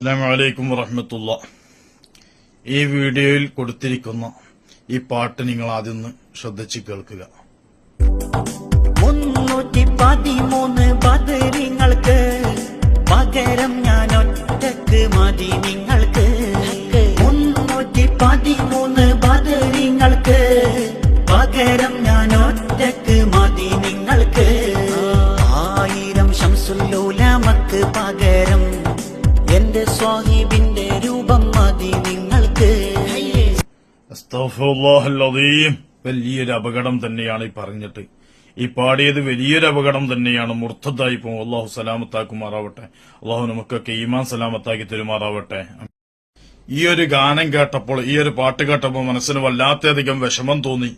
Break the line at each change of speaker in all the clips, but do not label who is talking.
അസ്സാമലൈക്കും വറഹമത്തുള്ള. ഈ വീഡിയോയിൽ കൊടുത്തിരിക്കുന്ന ഈ പാട്ട് നിങ്ങൾ ആദ്യം ശ്രദ്ധിച്ച് കേൾക്കുക.
മുന്നൂറ്റി പതിമൂന്ന് ബദരിങ്ങൾക്ക് പകരം ഞാൻ ഒറ്റയ്ക്ക് മതി നിങ്ങൾക്ക്. മുന്നൂറ്റി പതിമൂന്ന് ബദരിങ്ങൾക്ക് പകരം സ്വാഹിബിന്റെ രൂപം മതി നിങ്ങൾക്ക്.
വലിയൊരു അപകടം തന്നെയാണ് ഈ പറഞ്ഞിട്ട്. ഈ പാടിയത് വലിയൊരു അപകടം തന്നെയാണ്. മുർത്തതായി പോകും. അള്ളാഹു സലാമത്താക്കുമാറാവട്ടെ. അള്ളാഹു നമുക്കൊക്കെ ഈമാൻ സലാമത്താക്കി തരുമാറാവട്ടെ. ഈ ഒരു ഗാനം കേട്ടപ്പോൾ ഈ ഒരു പാട്ട് കേട്ടപ്പോൾ മനസ്സിന് വല്ലാത്തധികം വിഷമം തോന്നി.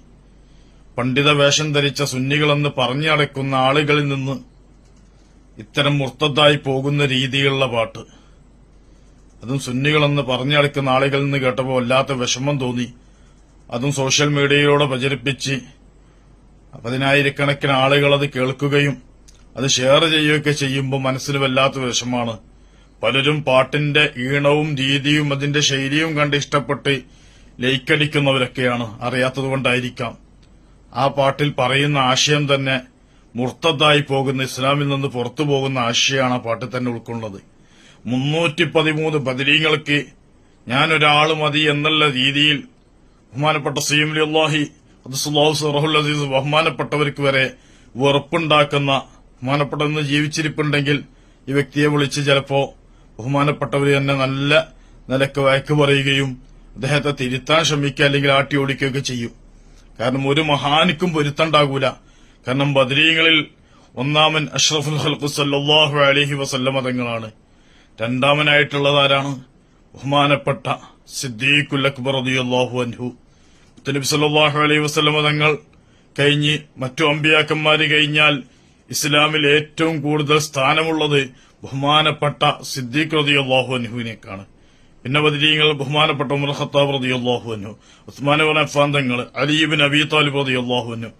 പണ്ഡിത വേഷം ധരിച്ച സുന്നികളെന്ന് പറഞ്ഞു നടക്കുന്ന ആളുകളിൽ നിന്ന് ഇത്തരം മുർത്തതായി പോകുന്ന രീതിയിലുള്ള പാട്ട്. അതും സുന്നികളെന്ന് പറഞ്ഞു നടക്കുന്ന ആളുകളിൽ നിന്ന് കേട്ടപ്പോൾ വല്ലാത്ത വിഷമം തോന്നി. അതും സോഷ്യൽ മീഡിയയിലൂടെ പ്രചരിപ്പിച്ച് പതിനായിരക്കണക്കിന് ആളുകൾ അത് കേൾക്കുകയും അത് ഷെയർ ചെയ്യുകയൊക്കെ ചെയ്യുമ്പോൾ മനസ്സിന് വല്ലാത്ത വിഷമാണ്. പലരും പാട്ടിന്റെ ഈണവും രീതിയും അതിന്റെ ശൈലിയും കണ്ട് ഇഷ്ടപ്പെട്ട് ലയിക്കടിക്കുന്നവരൊക്കെയാണ്. അറിയാത്തതുകൊണ്ടായിരിക്കാം ആ പാട്ടിൽ പറയുന്ന ആശയം തന്നെ മുർത്തതായി പോകുന്ന ഇസ്ലാമിൽ നിന്ന് പുറത്തു പോകുന്ന ആശയമാണ് ആ പാട്ടിൽ തന്നെ ഉൾക്കൊള്ളുന്നത്. മുന്നൂറ്റി പതിമൂന്ന് ബദരീങ്ങൾക്ക് ഞാനൊരാൾ മതി എന്നുള്ള രീതിയിൽ ബഹുമാനപ്പെട്ട സീമലി അള്ളാഹി റഹുൽ അസീസ് ബഹുമാനപ്പെട്ടവർക്ക് വരെ വെറുപ്പുണ്ടാക്കുന്ന ബഹുമാനപ്പെട്ടെന്ന് ജീവിച്ചിരിപ്പുണ്ടെങ്കിൽ ഈ വ്യക്തിയെ വിളിച്ച് ചിലപ്പോ ബഹുമാനപ്പെട്ടവർ തന്നെ നല്ല നിലയ്ക്ക് വഴക്ക് പറയുകയും അദ്ദേഹത്തെ തിരുത്താൻ ശ്രമിക്കുക അല്ലെങ്കിൽ ആട്ടി ഓടിക്കുകയൊക്കെ ചെയ്യും. കാരണം ഒരു മഹാനിക്കും പൊരുത്തണ്ടാകൂല കാരണം ബദരീങ്ങളിൽ ഒന്നാമൻ അഷ്റഫുൽ ഹൽഖു സല്ലാഹു അലഹി വസല്ലമ തങ്ങളാണ്. രണ്ടാമനായിട്ടുള്ളത് ആരാണ് ബഹുമാനപ്പെട്ട സിദ്ദീഖുൽ അക്ബർ റളിയല്ലാഹു അൻഹു. മുത്തനബി സല്ലല്ലാഹു അലൈഹി വസ്ലമ തങ്ങൾ കഴിഞ്ഞ് മറ്റു അമ്പിയാക്കന്മാര് കഴിഞ്ഞാൽ ഇസ്ലാമിൽ ഏറ്റവും കൂടുതൽ സ്ഥാനമുള്ളത് ബഹുമാനപ്പെട്ട സിദ്ദീഖ് റളിയല്ലാഹു അനുഹുവിനേക്കാണ് പിന്നെ ബദരീങ്ങൾ ബഹുമാനപ്പെട്ട ഉമർ ഖത്താബ് റളിയല്ലാഹു അനു ഉസ്മാൻ അഫ്ഫാൻ തങ്ങൾ അലി ഇബ്നു അബീ താലിബ് റളിയല്ലാഹു അൻഹു.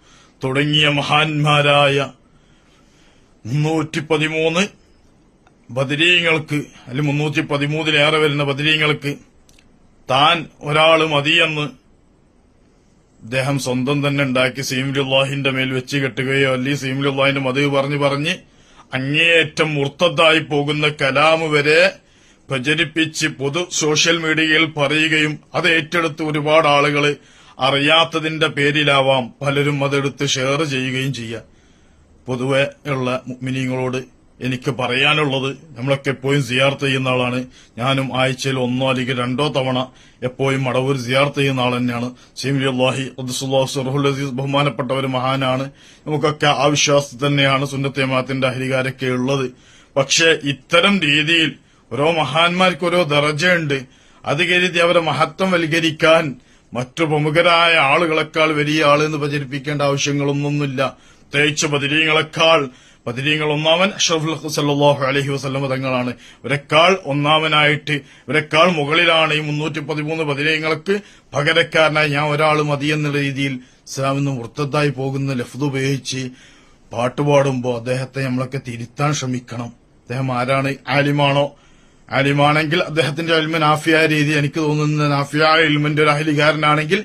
തുടങ്ങിയ മഹാന്മാരായ മുന്നൂറ്റി പതിമൂന്ന് ബദരീങ്ങൾക്ക് അല്ലെ മുന്നൂറ്റി പതിമൂന്നിലേറെ വരുന്ന ബദരീങ്ങൾക്ക് താൻ ഒരാൾ മതിയെന്ന് അദ്ദേഹം സ്വന്തം തന്നെ ഉണ്ടാക്കി സീമുലുല്ലാഹിന്റെ മേൽ വെച്ച് കെട്ടുകയോ അല്ലെങ്കിൽ സീമുലുല്ലാഹിന്റെ മതി പറഞ്ഞ് പറഞ്ഞ് അങ്ങേയറ്റം മുർത്തതായി പോകുന്ന കലാമ് വരെ പ്രചരിപ്പിച്ച് പൊതു സോഷ്യൽ മീഡിയയിൽ പറയുകയും അത് ഏറ്റെടുത്ത് ഒരുപാട് ആളുകൾ അറിയാത്തതിന്റെ പേരിലാവാം പലരും അതെടുത്ത് ഷെയർ ചെയ്യുകയും ചെയ്യുക പൊതുവെ ഉള്ള മിനിങ്ങളോട് എനിക്ക് പറയാനുള്ളത് നമ്മളൊക്കെ എപ്പോഴും സിയാർത്ത് ചെയ്യുന്ന ആളാണ്. ഞാനും ആഴ്ചയിൽ ഒന്നോ അല്ലെങ്കിൽ രണ്ടോ തവണ എപ്പോഴും മടവൂർ സിയാർത്ത് ചെയ്യുന്ന ആൾ തന്നെയാണ്. സീമി അള്ളാഹി റഹുൽ അസീസ് ബഹുമാനപ്പെട്ട ഒരു മഹാനാണ്. നമുക്കൊക്കെ ആ വിശ്വാസത്തിൽ തന്നെയാണ് സുന്നത്തേമാത്തിന്റെ അഹരികാരൊക്കെ ഉള്ളത്. പക്ഷേ ഇത്തരം രീതിയിൽ ഓരോ മഹാന്മാർക്ക് ഓരോ ദർജയുണ്ട്. അത് കരുതി അവരെ മഹത്വം വൽക്കരിക്കാൻ മറ്റു പ്രമുഖരായ ആളുകളെക്കാൾ വലിയ ആളെന്ന് പ്രചരിപ്പിക്കേണ്ട ആവശ്യങ്ങളൊന്നൊന്നുമില്ല. പ്രത്യേകിച്ച് ബദിരീങ്ങളെക്കാൾ ബദിരീങ്ങൾ ഒന്നാമൻ അഷ്റഫുൽ സല്ലാഹു അലഹി വസ്ലമ തങ്ങളാണ്. ഇവരെക്കാൾ ഒന്നാമനായിട്ട് ഇവരെക്കാൾ മുകളിലാണ് ഈ മുന്നൂറ്റി പതിമൂന്ന് ബദിരീങ്ങൾക്ക് പകരക്കാരനായി ഞാൻ ഒരാൾ മതിയെന്നുള്ള രീതിയിൽ ഇസ്ലാമിന്ന് വൃത്തത്തായി പോകുന്ന ലഫ്ത് ഉപയോഗിച്ച് പാട്ടുപാടുമ്പോൾ അദ്ദേഹത്തെ നമ്മളൊക്കെ തിരുത്താൻ ശ്രമിക്കണം. അദ്ദേഹം ആരാണ്? ആലിമാണോ? ആലിമാണെങ്കിൽ അദ്ദേഹത്തിന്റെ അൽമ നാഫിയായ രീതി എനിക്ക് തോന്നുന്ന നാഫിയായ ഇൽമിന്റെ ഒരു അഹലികാരനാണെങ്കിൽ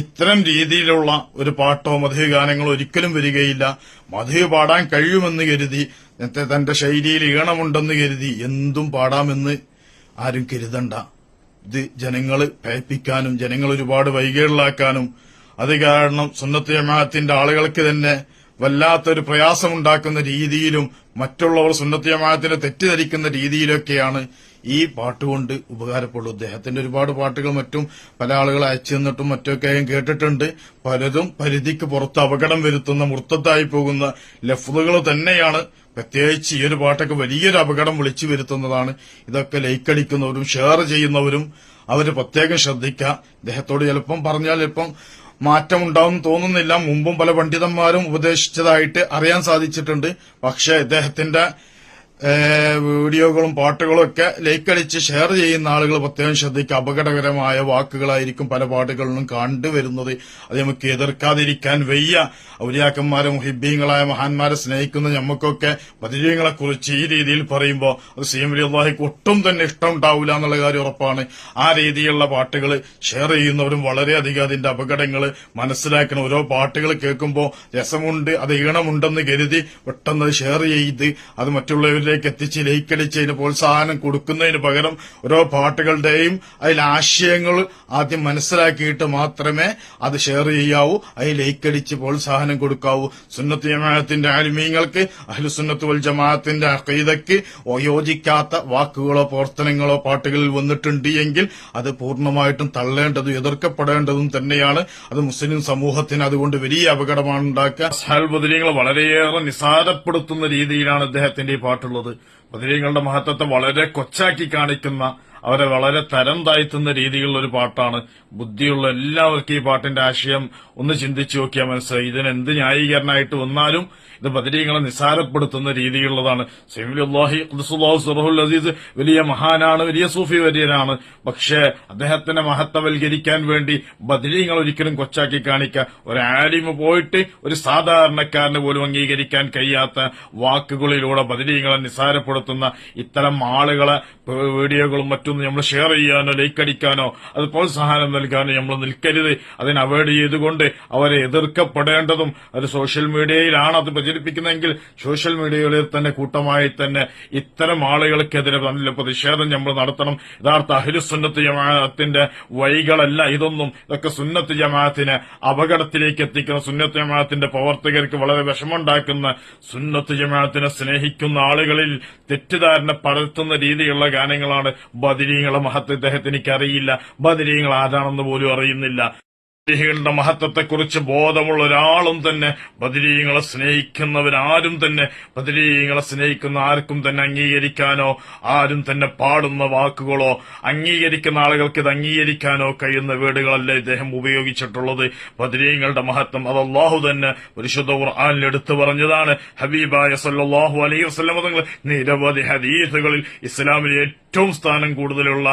ഇത്തരം രീതിയിലുള്ള ഒരു പാട്ടോ മധു ഗാനങ്ങളോ ഒരിക്കലും വരികയില്ല. മധു പാടാൻ കഴിയുമെന്ന് കരുതി തന്റെ ശൈലിയിൽ ഈണമുണ്ടെന്ന് കരുതി എന്തും പാടാമെന്ന് ആരും കരുതണ്ട. ഇത് ജനങ്ങൾ ഭയപ്പിക്കാനും ജനങ്ങൾ ഒരുപാട് വൈകേറിലാക്കാനും അത് കാരണം സുന്നത്ത് ജമാഅത്തിന്റെ ആളുകൾക്ക് തന്നെ വല്ലാത്തൊരു പ്രയാസമുണ്ടാക്കുന്ന രീതിയിലും മറ്റുള്ളവർ സുന്നത്ത് ജമാഅത്തിനെ തെറ്റിദ്ധരിക്കുന്ന രീതിയിലൊക്കെയാണ് ഈ പാട്ടുകൊണ്ട് ഉപകാരപ്പെടും അദ്ദേഹത്തിന്റെ ഒരുപാട് പാട്ടുകൾ മറ്റും പല ആളുകൾ അയച്ചു തന്നിട്ടും മറ്റൊക്കെ കേട്ടിട്ടുണ്ട്. പലതും പരിധിക്ക് പുറത്ത് അപകടം വരുത്തുന്ന മുർത്തത്തായി പോകുന്ന ലഫ്ലുകൾ തന്നെയാണ് പ്രത്യേകിച്ച് ഈ ഒരു പാട്ടൊക്കെ വലിയൊരു അപകടം വിളിച്ചു വരുത്തുന്നതാണ്. ഇതൊക്കെ ലൈക്കടിക്കുന്നവരും ഷെയർ ചെയ്യുന്നവരും അവർ പ്രത്യേകം ശ്രദ്ധിക്കുക ഇദ്ദേഹത്തോട് ചിലപ്പം പറഞ്ഞാൽ ചിലപ്പം മാറ്റമുണ്ടാവും തോന്നുന്നില്ല. മുമ്പും പല പണ്ഡിതന്മാരും ഉപദേശിച്ചതായിട്ട് അറിയാൻ സാധിച്ചിട്ടുണ്ട്. പക്ഷേ ഇദ്ദേഹത്തിന്റെ വീഡിയോകളും പാട്ടുകളും ഒക്കെ ലൈക്ക് അടിച്ച് ഷെയർ ചെയ്യുന്ന ആളുകൾ പ്രത്യേകം ശ്രദ്ധിക്കുക. അപകടകരമായ വാക്കുകളായിരിക്കും പല പാട്ടുകളിലും കണ്ടുവരുന്നത്. അത് നമുക്ക് എതിർക്കാതിരിക്കാൻ വയ്യ. ഔലിയാക്കന്മാരെ മുഹിബീങ്ങളായ മഹാന്മാരെ സ്നേഹിക്കുന്ന നമുക്കൊക്കെ ബദിരീങ്ങളെ കുറിച്ച് ഈ രീതിയിൽ പറയുമ്പോൾ അത് സി എം അള്ളാഹിക്ക് ഒട്ടും തന്നെ ഇഷ്ടം ഉണ്ടാവില്ല എന്നുള്ള കാര്യം ഉറപ്പാണ്. ആ രീതിയിലുള്ള പാട്ടുകൾ ഷെയർ ചെയ്യുന്നവരും വളരെയധികം അതിന്റെ അപകടങ്ങൾ മനസ്സിലാക്കണം ഓരോ പാട്ടുകൾ കേൾക്കുമ്പോൾ രസമുണ്ട് അത് ഈണമുണ്ടെന്ന് കരുതി പെട്ടെന്ന് ഷെയർ ചെയ്ത് അത് മറ്റുള്ളവരിലേക്ക് എത്തിച്ച് ലയിക്കടിച്ച് അതിന് പ്രോത്സാഹനം കൊടുക്കുന്നതിന് പകരം ഓരോ പാട്ടുകളുടെയും അതിൽ ആശയങ്ങൾ ആദ്യം മനസ്സിലാക്കിയിട്ട് മാത്രമേ അത് ഷെയർ ചെയ്യാവൂ അതിൽ ലയിക്കടിച്ച് പ്രോത്സാഹനം കൊടുക്കാവൂ. സുന്നത്ത് ജമാഅത്തിന്റെ ആലിമീങ്ങൾക്ക് അഹ്ലുസുന്നത്ത് വൽ ജമാഅത്തിന്റെ അഖീദയ്ക്ക് യോജിക്കാത്ത വാക്കുകളോ പ്രവർത്തനങ്ങളോ പാട്ടുകളിൽ വന്നിട്ടുണ്ട് എങ്കിൽ അത് പൂർണമായിട്ടും തള്ളേണ്ടതും എതിർക്കപ്പെടേണ്ടതും തന്നെയാണ്. അത് മുസ്ലിം സമൂഹത്തിന് അതുകൊണ്ട് വലിയ അപകടമാണ് ഉണ്ടാക്കുക. സഹൽ ബദരീങ്ങൾ വളരെയേറെ നിസാരപ്പെടുത്തുന്ന രീതിയിലാണ് അദ്ദേഹത്തിന്റെ ഈ പാട്ടുള്ളത്. ബദരീങ്ങളുടെ മഹത്വത്തെ വളരെ കൊച്ചാക്കി കാണിക്കുന്ന അവരെ വളരെ തരം താഴ്ത്തുന്ന രീതിയിലുള്ള ഒരു പാട്ടാണ്. ബുദ്ധിയുള്ള എല്ലാവർക്കും ഈ പാട്ടിന്റെ ആശയം ഒന്ന് ചിന്തിച്ചു നോക്കിയാൽ മനസ്സിലായി. ഇതിനെന്ത് ന്യായീകരണമായിട്ട് വന്നാലും ഇത് ബദരീങ്ങളെ നിസാരപ്പെടുത്തുന്ന രീതിയിലുള്ളതാണ്. സെമിലുല്ലാഹി സുറഹുൽ അസീസ് വലിയ മഹാനാണ് വലിയ സൂഫി വര്യനാണ്. പക്ഷേ അദ്ദേഹത്തിന്റെ മഹത്വവൽക്കരിക്കാൻ വേണ്ടി ബദരീങ്ങൾ ഒരിക്കലും കൊച്ചാക്കി കാണിക്കുക. ഒരു പോയിട്ട് ഒരു സാധാരണക്കാരന് പോലും അംഗീകരിക്കാൻ കഴിയാത്ത വാക്കുകളിലൂടെ ബദരീങ്ങളെ നിസാരപ്പെടുത്തുന്ന ഇത്തരം ആളുകളെ വീഡിയോകളും വീഡിയോകളും മറ്റൊന്നും നമ്മൾ ഷെയർ ചെയ്യാനോ ലൈക്ക് അടിക്കാനോ അത് പ്രോത്സാഹനം നൽകാനോ നമ്മൾ നിൽക്കരുത്. അതിനെ അവോയ്ഡ് ചെയ്തുകൊണ്ട് അവരെ എതിർക്കപ്പെടേണ്ടതും അത് സോഷ്യൽ മീഡിയയിലാണ് അത് പ്രചരിപ്പിക്കുന്നതെങ്കിൽ സോഷ്യൽ മീഡിയകളിൽ തന്നെ കൂട്ടമായി തന്നെ ഇത്തരം ആളുകൾക്കെതിരെ നല്ല പ്രതിഷേധം നമ്മൾ നടത്തണം. യഥാർത്ഥ അഹിലുസുന്നത്ത് ജമാഅത്തിന്റെ വഴികളല്ല ഇതൊന്നും. ഇതൊക്കെ സുന്നത്ത് ജമാഅത്തിനെ അപകടത്തിലേക്ക് എത്തിക്കുന്ന സുന്നത്ത് ജമാഅത്തിന്റെ പ്രവർത്തകർക്ക് വളരെ വിഷമമുണ്ടാക്കുന്ന സുന്നത്ത് ജമാഅത്തിനെ സ്നേഹിക്കുന്ന ആളുകളിൽ തെറ്റിദ്ധാരണ പരത്തുന്ന രീതിയിലുള്ള ഗാനങ്ങളാണ് ബദിരീങ്ങളെ മഹത്വം ഇദ്ദേഹത്തിന് എനിക്കറിയില്ല. ബദിരീങ്ങൾ ആരാണെന്ന് പോലും അറിയുന്നില്ല. ബദിരീങ്ങളുടെ മഹത്വത്തെക്കുറിച്ച് ബോധമുള്ള ഒരാളും തന്നെ ബദിരീങ്ങളെ സ്നേഹിക്കുന്നവരാരും തന്നെ ബദിരീങ്ങളെ സ്നേഹിക്കുന്ന ആർക്കും തന്നെ അംഗീകരിക്കാനോ ആരും തന്നെ പാടുന്ന വാക്കുകളോ അംഗീകരിക്കുന്ന ആളുകൾക്ക് ഇത് അംഗീകരിക്കാനോ കഴിയുന്ന വീടുകളല്ല ഇദ്ദേഹം ഉപയോഗിച്ചിട്ടുള്ളത്. ബദിരീങ്ങളുടെ മഹത്വം അത് അള്ളാഹു തന്നെ പരിശുദ്ധ ഖുർആനിൽ പറഞ്ഞതാണ്. ഹബീബായ സല്ലല്ലാഹു അലൈഹി തങ്ങൾ നിരവധി ഹദീസുകളിൽ ഇസ്ലാമിൽ ഏറ്റവും സ്ഥാനം കൂടുതലുള്ള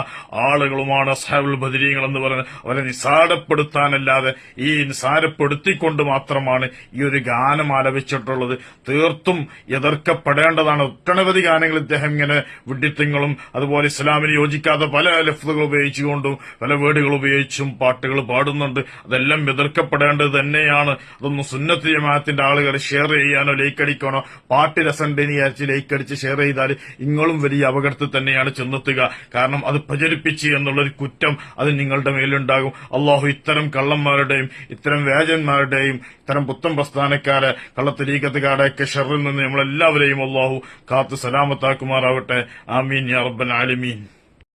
ആളുകളുമാണ് അസ്ഹാബുൽ ബദരീങ്ങൾ എന്ന് പറയുന്നത്. അവരെ നിസാരപ്പെടുത്താനല്ലാതെ ഈ നിസാരപ്പെടുത്തിക്കൊണ്ട് മാത്രമാണ് ഈ ഒരു ഗാനം ആലപിച്ചിട്ടുള്ളത് തീർത്തും എതിർക്കപ്പെടേണ്ടതാണ്. ഒട്ടനവധി ഗാനങ്ങൾ ഇദ്ദേഹം ഇങ്ങനെ വിഡിത്തങ്ങളും അതുപോലെ ഇസ്ലാമിന് യോജിക്കാത്ത പല ലഫ്തുകൾ ഉപയോഗിച്ചുകൊണ്ടും പല വേടുകൾ ഉപയോഗിച്ചും പാട്ടുകൾ പാടുന്നുണ്ട്. അതെല്ലാം എതിർക്കപ്പെടേണ്ടത് തന്നെയാണ്. അതൊന്നും സുന്നത്ത് ജമാഅത്തിന്റെ ആളുകൾ ഷെയർ ചെയ്യാനോ ലൈക്ക് അടിക്കാനോ പാട്ട് രസണ്ടെന്ന് വിചാരിച്ച് ലൈക്ക് അടിച്ച് ഷെയർ ചെയ്താൽ ഇങ്ങളും വലിയ അപകടത്തിൽ തന്നെയാണ് ചെന്നെത്തുക. കാരണം അത് പ്രചരിപ്പിച്ച് എന്നുള്ളൊരു കുറ്റം അത് നിങ്ങളുടെ മേലുണ്ടാകും. അള്ളാഹു ഇത്തരം കള്ളന്മാരുടെയും ഇത്തരം വ്യാജന്മാരുടെയും ഇത്തരം പുത്തൻ പ്രസ്ഥാനക്കാരെ കള്ളത്തരീക്കത്തുകാരെയൊക്കെ ഷെറിൽ നിന്ന് നമ്മളെല്ലാവരെയും അള്ളാഹു കാത്ത് സലാമത്താക്കുമാറാവട്ടെ. ആമീൻ യാ റബ്ബൽ ആലമീൻ.